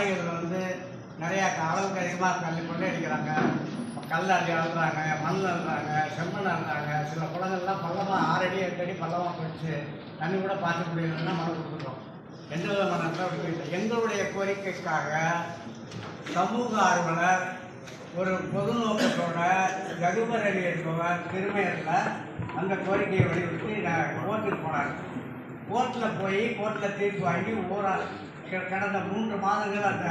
விவசாயிகள் வந்து நிறையா அளவுக்கு அதிகமாக கல் கொண்டு அடிக்கிறாங்க. கல் அடி அழுறாங்க மண் அழுறாங்க செம்மண் அழுறாங்க சில குளங்கள்லாம் பள்ளமாக ஆறடி எட்டு பள்ளமாக போயிடுச்சு. தண்ணி கூட பார்க்க முடியலன்னா மனம் கொடுத்துட்டோம் எந்த விதமான எங்களுடைய கோரிக்கைக்காக சமூக ஆர்வலர் ஒரு பொது நோக்கத்தோட ஜகுபரவி என்பவர் திருமையில் அந்த கோரிக்கையை வலியுறுத்தி கோர்ட்டுக்கு போனார். கோர்ட்டில் போய் கோர்ட்டில் தீர்ப்பு வாங்கி ஊரால் கடந்த மூன்று மாதங்கள் அந்த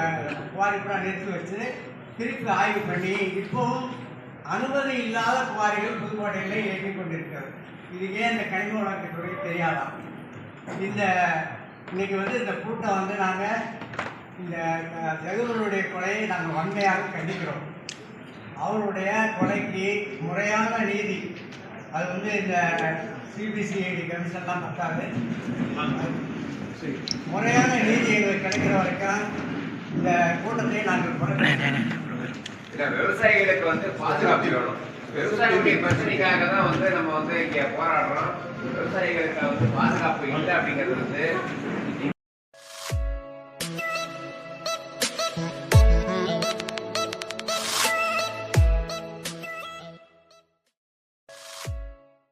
குவாரி பூரா நிறுத்தி வச்சு திருப்பி ஆய்வு பண்ணி இப்போவும் அனுமதி இல்லாத குவாரிகள் புதுக்கோட்டையில் இயங்கிக் கொண்டிருக்கிறது. இது ஏன் இந்த கனிம வழக்கத்துறை தெரியாதாம் இந்த இன்னைக்கு வந்து இந்த கூட்டம் வந்து நாங்கள் இந்த ஜெகவருடைய கொலையை நாங்கள் வன்மையாக கண்டிக்கிறோம். அவருடைய கொலைக்கு முறையான நீதி அது வந்து இந்த சிபிசிஐடி கமிஷன்லாம் பத்தாது. முறையான இந்த கூட்டத்தை நாங்கள் விவசாயிகளுக்கு வந்து பாதுகாப்பு வேணும். விவசாயிகளுடைய பிரச்சனைக்காக தான் வந்து நம்ம வந்து இங்க போராடுறோம். விவசாயிகளுக்கு வந்து பாதுகாப்பு இல்லை அப்படிங்கிறது வந்து